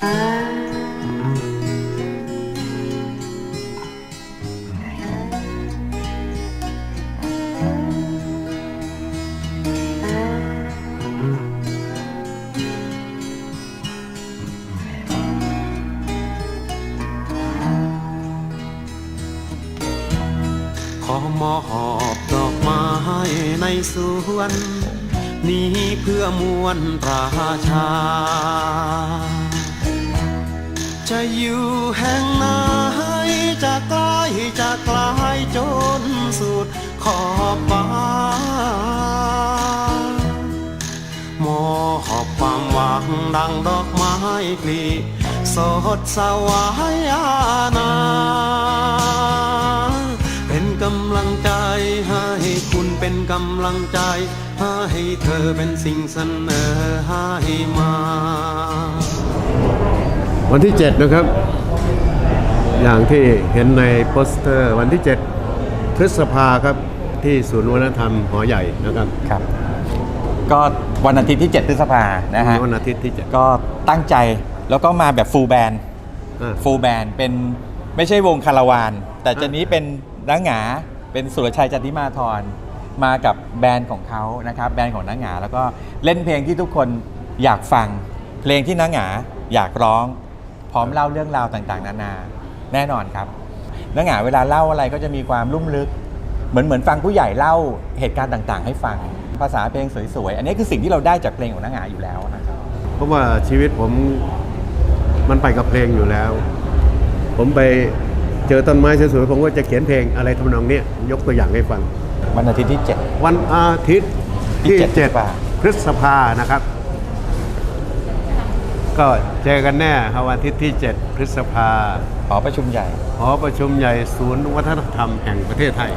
ขอมอบดอกไม้ในสวน นี้เพื่อมวลประชา จะอยู่แห่งไหนจะใกล้จะไกลจนสุดขอบฟ้ามอบความหวังดังดอกไม้กลีสดสวายาณาเป็นกำลังใจให้คุณเป็นกำลังใจ ให้เธอเป็นสิ่งเสนอให้มา วันที่ 7 นะครับ อย่างที่เห็นในโปสเตอร์วันที่ 7 พฤษภาครับที่ศูนย์วัฒนธรรมหอใหญ่นะครับ ครับ ก็วันอาทิตย์ที่ 7 พฤษภานะฮะวันอาทิตย์ที่ 7 ก็ตั้งใจแล้วก็มาแบบฟูลแบนอ่าฟูลแบนเป็นไม่ใช่วงคาราวาน แต่จะนี้เป็นนังหงาเป็นสุรชัยจันทิมาธรมากับแบรนด์ของเขานะครับแบรนด์ของนังหงาแล้วก็เล่นเพลงที่ทุกคนอยากฟัง เพลงที่นังหงาอยากร้องพ ร้อมเล่าเรื่องราวต่างๆ นานา แน่นอนครับนังหงาเวลาเล่าอะไรก็จะมีความลุ่มลึก เหมือนเหมือนฟังผู้ใหญ่เล่าเหตุการณ์ต่าง ๆ ให้ฟัง ภาษาเพลงสวยๆ อันนี้คือสิ่งที่เราได้จากเพลงของนังหงาอยู่แล้วนะครับเพราะว่าชีวิตผมมันไปกับเพลงอยู่แล้ว ผมไปเจอต้นไม้สวยๆผมก็จะเขียนเพลงอะไรทำนองเนี้ยยกตัวอย่างให้ฟัง วันอาทิตย์ที่ 7 วันอาทิตย์ที่ที่7 7พฤษภานะครับ ก็เจอกันแน่ครับวันอาทิตย์ที่ 7 พฤษภาหอประชุมใหญ่ หอประชุมใหญ่ศูนย์วัฒนธรรมแห่งประเทศไทย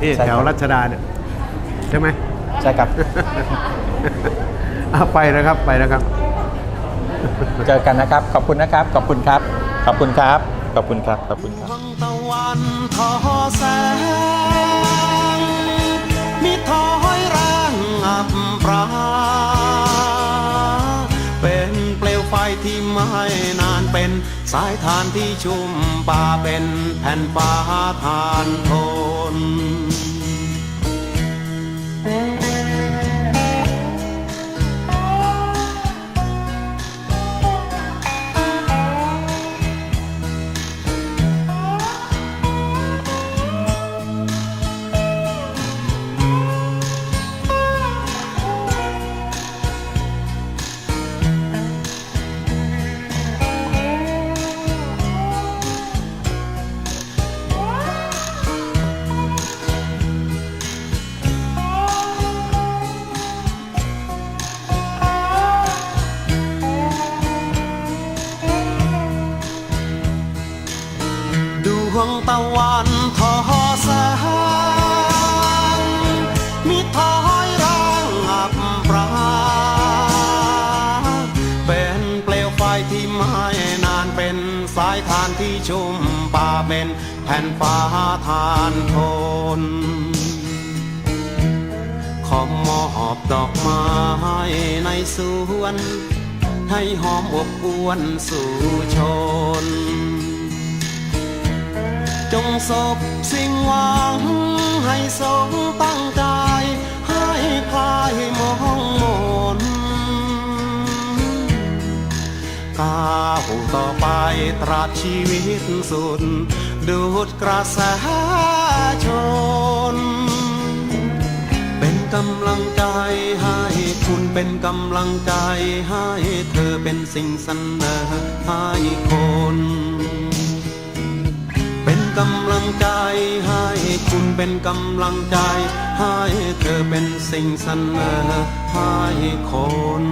ที่ใช่ครับแถวรัชดาเนี่ยใช่ไหม ใช่ครับ อะไปนะครับไปนะครับ เจอกันนะครับ ขอบคุณนะครับ ขอบคุณครับ ขอบคุณครับ ขอบคุณครับ ขอบคุณครับดวงตะวันทอแสง มีทอยแรงอับปรา ที่ไม่นานเป็น สายทานที่ชุ่มป่าเป็นแผ่นฟ้าทานทน วงตะวันทอแสงมีทอยร่างอับปราเป็นเปลวไฟที่ไม่นานเป็นสายทานที่ชุ่มป่าเป็นแผ่นฟ้าทานทนขอมอบดอกไม้ในสวน ให้หอมอบอวนสู่ชน จงศพสิ่งหวัง ให้สมตั้งใจ ให้คลายมองมนก้าวต่อไปตราบชีวิตสุด ดูดกระแสชน เป็นกำลังใจให้คุณเป็นกำลังใจให้เธอเป็นสิ่งเสนอให้คน เป็นกำลังใจให้คุณเป็นกำลังใจ ให้เธอเป็นสิ่งเสนอให้คน